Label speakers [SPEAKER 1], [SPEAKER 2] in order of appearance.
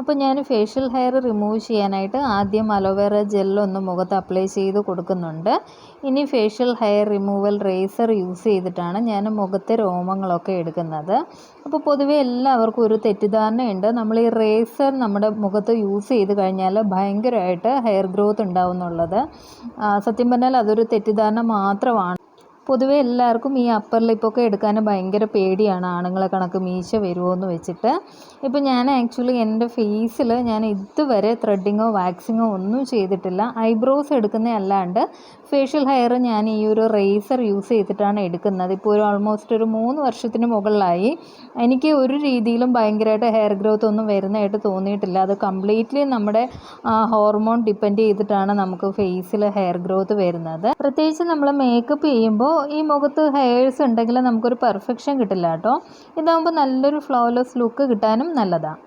[SPEAKER 1] അപ്പോൾ ഞാൻ facial hair remove ചെയ്യാനായിട്ട് ആദ്യം അലോവേറ ജെല്ലൊന്ന് മുഖത്ത് അപ്ലൈ ചെയ്ത് കൊടുക്കുന്നുണ്ട്. ഇനി facial hair removal razor use ചെയ്തിട്ടാണ് ഞാൻ മുഖത്തെ രോമങ്ങളൊക്കെ എടുക്കുന്നത്. അപ്പോൾ പൊതുവേ എല്ലാവർക്കും ഒരു തെറ്റിദ്ധാരണയുണ്ട്. നമ്മൾ ഈ റേസർ നമ്മുടെ മുഖത്ത് യൂസ് ചെയ്ത് കഴിഞ്ഞാൽ ഭയങ്കരമായിട്ട് ഹെയർ ഗ്രോത്ത് ഉണ്ടാവും എന്നുള്ളത് സത്യം പറഞ്ഞാൽ അതൊരു തെറ്റിദ്ധാരണ മാത്രമാണ്. പൊതുവെ എല്ലാവർക്കും ഈ അപ്പർ ലിപ്പൊക്കെ എടുക്കാൻ ഭയങ്കര പേടിയാണ്. ആണുങ്ങളെ കണക്ക് മീശ വരുമോ എന്ന് വെച്ചിട്ട്. ഇപ്പോൾ ഞാൻ ആക്ച്വലി എന്റെ ഫേസിൽ ഞാൻ ഇതുവരെ ത്രെഡിങ്ങോ വാക്സിങ്ങോ ഒന്നും ചെയ്തിട്ടില്ല. ഐബ്രോസ് എടുക്കുന്ന അല്ലാണ്ട് ഫേഷ്യൽ ഹെയർ ഞാൻ ഈ ഒരു റേസർ യൂസ് ചെയ്തിട്ടാണ് എടുക്കുന്നത്. ഇപ്പോൾ ഒരു ഓൾമോസ്റ്റ് ഒരു മൂന്ന് വർഷത്തിന് മുകളിലായി. എനിക്ക് ഒരു രീതിയിലും ഭയങ്കരമായിട്ട് ഹെയർ ഗ്രോത്ത് ഒന്നും വരുന്നതായിട്ട് തോന്നിയിട്ടില്ല. അത് കംപ്ലീറ്റ്ലി നമ്മുടെ ഹോർമോൺ ഡിപ്പെൻഡ് ചെയ്തിട്ടാണ് നമുക്ക് ഫേസിൽ ഹെയർ ഗ്രോത്ത് വരുന്നത്. പ്രത്യേകിച്ച് നമ്മൾ മേക്കപ്പ് ചെയ്യുമ്പോൾ ഈ മുഖത്ത് ഹെയർസ് ഉണ്ടെങ്കിൽ നമുക്കൊരു പെർഫെക്ഷൻ കിട്ടില്ല കേട്ടോ ഇതാകുമ്പോൾ നല്ലൊരു ഫ്ലോലെസ് ലുക്ക് കിട്ടാനും നല്ലതാണ്